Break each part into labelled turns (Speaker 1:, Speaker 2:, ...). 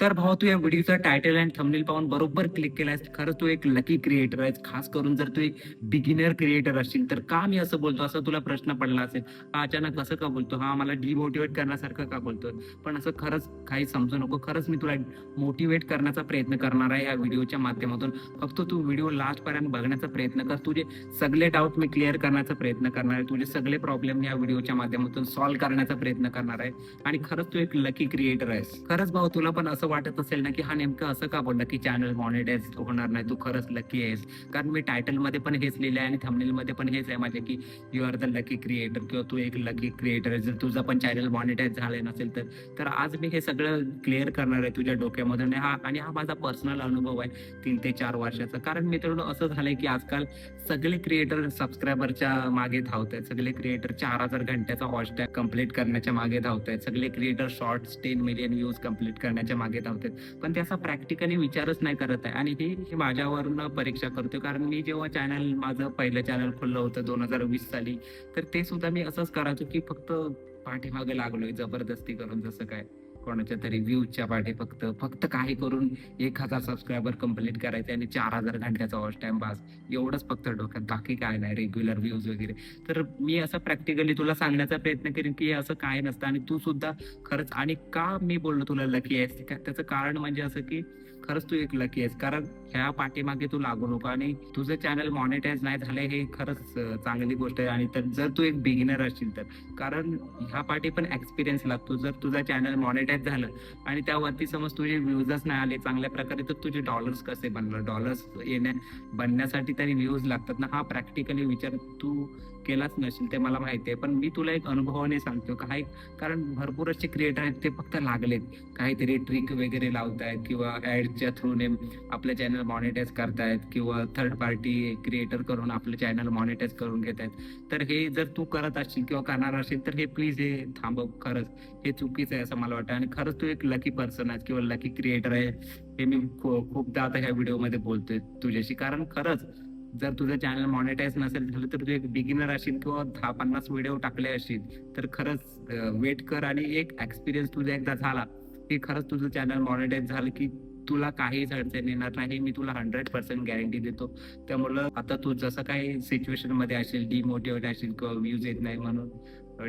Speaker 1: तर भाऊ तू या व्हिडिओचा टायटल अँड थंबनेल पाहून बरोबर क्लिक केलास खरंच तू एक लकी क्रिएटर आहेस खास करून जर तू एक बिगिनर क्रिएटर असशील तर का मी असं बोलतो? असं तुला प्रश्न पडला असेल. हा अचानक असं का बोलतो? हा मला डिमोटिवेट करण्यासारखं का बोलतोय पण असं खरंच काही समजू नको. खरंच मी तुला मोटिवेट करण्याचा प्रयत्न करणार आहे या व्हिडिओच्या माध्यमातून. फक्त तू व्हिडिओ लास्ट पर्यंत बघण्याचा प्रयत्न कर. तुझे सगळे डाऊट मी क्लिअर करण्याचा प्रयत्न करणार आहे. तुझे सगळे प्रॉब्लेम या व्हिडिओच्या माध्यमातून सॉल्व्ह करण्याचा प्रयत्न करणार आहे. आणि खरंच तू एक लकी क्रिएटर आहेस. खरंच भाऊ तुला पण असं वाटत असेल ना की हा नेमकं असं का बोलला की चॅनल मॉनिटाईज होणार नाही तू खरंच लकी आहेस? कारण मी टायटलमध्ये पण हेच लिहिलं आहे आणि थंबनेल मध्ये पण हेच आहे माझ्या की you are the lucky creator किंवा तू एक लकी क्रिएटर आहे जर तुझं पण चॅनल मॉनिटाईज झालं नसेल तर. तर आज मी हे सगळं क्लिअर करणार आहे तुझ्या डोक्यामधून. हा आणि हा माझा पर्सनल अनुभव आहे तीन ते चार वर्षाचा. कारण मित्रांनो असं झालंय की आजकाल सगळे क्रिएटर सबस्क्रायबरच्या मागे धावत आहेत. सगळे क्रिएटर चार हजार घंट्याचा वॉच कंप्लीट कंप्लीट करण्याच्या मागे धावत आहेत. सगळे creator shorts ten million views complete करण्याच्या मागे घेत आहोत पण त्याचा प्रॅक्टिकली विचारच नाही करत आहे. आणि हे माझ्यावरनं माझ्यावरून परीक्षा करतो कारण मी जेव्हा चॅनल माझं पहिलं चॅनल खुललं होतं दोन हजार वीस साली तर ते सुद्धा मी असंच करायचो की फक्त पाठीमागे लागलोय जबरदस्ती करून जसं काय. कोणाच्या तरी व्ह्यूजच्या पाठी फक्त फक्त काही करून एक हजार सबस्क्रायबर कंप्लीट करायचे आणि चार हजार घंट्याचा वॉच टाइम पास एवढंच फक्त डोक्यात. बाकी काय नाही रेग्युलर व्ह्यूज वगैरे. तर मी असं प्रॅक्टिकली तुला सांगण्याचा प्रयत्न करेन की असं काय नसतं आणि तू सुद्धा खरंच आणि का मी बोललो तुला लकी आहेस? का- त्याचं कारण म्हणजे असं की खरंच तू एक लकी आहेस. कारण ह्या पाठीमागे तू लागू नको आणि तुझं चॅनल मॉनिटाईज नाही झालं हे खरंच चांगली गोष्ट आहे. आणि तर जर तू एक बिगिनर असशील तर. कारण ह्या पाठी पण एक्सपिरियन्स लागतो जर तुझं चॅनल मॉनिटाईज झालं आणि त्यावरती समज तुझे व्ह्यूजच नाही आले चांगल्या प्रकारे तर तुझे डॉलर्स कसे बनणार? डॉलर्स येण्या बनण्यासाठी तरी व्ह्यूज लागतात ना. हा प्रॅक्टिकली विचार तू केलाच नसेल ते मला माहिती आहे. पण मी तुला एक अनुभवाने सांगतो. काही कारण भरपूर असे क्रिएटर आहेत ते फक्त लागलेत. काहीतरी ट्रिक वगैरे लावतायत किंवा ऍडच्या थ्रूने आपलं चॅनल मॉनिटाईज करतायत किंवा थर्ड पार्टी क्रिएटर करून आपलं चॅनल मॉनिटाईज करून घेत आहेत तर हे जर तू करत असशील किंवा करणार असेल तर हे प्लीज हे थांबव खरंच हे चुकीचं आहे असं मला वाटतं. आणि खरंच तू एक लकी पर्सन आहेस किंवा लकी क्रिएटर आहे हे मी खूपदा आता ह्या व्हिडिओमध्ये बोलतोय तुझ्याशी. कारण खरंच जर तुझं चॅनल मॉनिटाईज नसेल झालं तर तू एक बिगिनर असेल किंवा दहा पन्नास व्हिडिओ टाकले असतील तर खरंच वेट कर आणि एक एक्सपिरियन्स तुझा एकदा झाला की खरंच तुझं चॅनल मॉनिटाईज झालं की तुला काहीच अडचण येणार नाही मी तुला हंड्रेड पर्सेंट गॅरंटी देतो. त्यामुळं आता तू जसं काही सिच्युएशनमध्ये असेल डिमोटिवेट असेल किंवा व्ह्यूज येत नाही म्हणून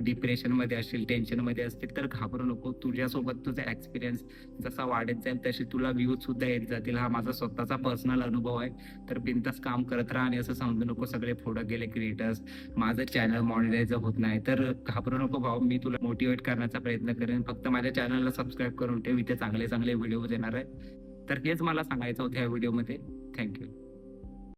Speaker 1: डिप्रेशनमध्ये असेल टेन्शनमध्ये असतील तर घाबरू नको. तुझ्यासोबत तुझा एक्सपिरियन्स जसा वाढत जाईल तसे तुला व्ह्यूज सुद्धा येत जातील. हा माझा स्वतःचा पर्सनल अनुभव आहे. तर बिनतास काम करत राहा आणि असं समजू नको सगळे पुढे गेले क्रिएटर्स माझं चॅनल मॉनिटाईज होत नाही. तर घाबरू नको भाऊ मी तुला मोटिवेट करण्याचा प्रयत्न करेन. फक्त माझ्या चॅनलला सबस्क्राईब करून ठेव. इथे चांगले चांगले व्हिडिओ येणार आहे तर हेच मला सांगायचं होतं या व्हिडिओमध्ये. थँक्यू.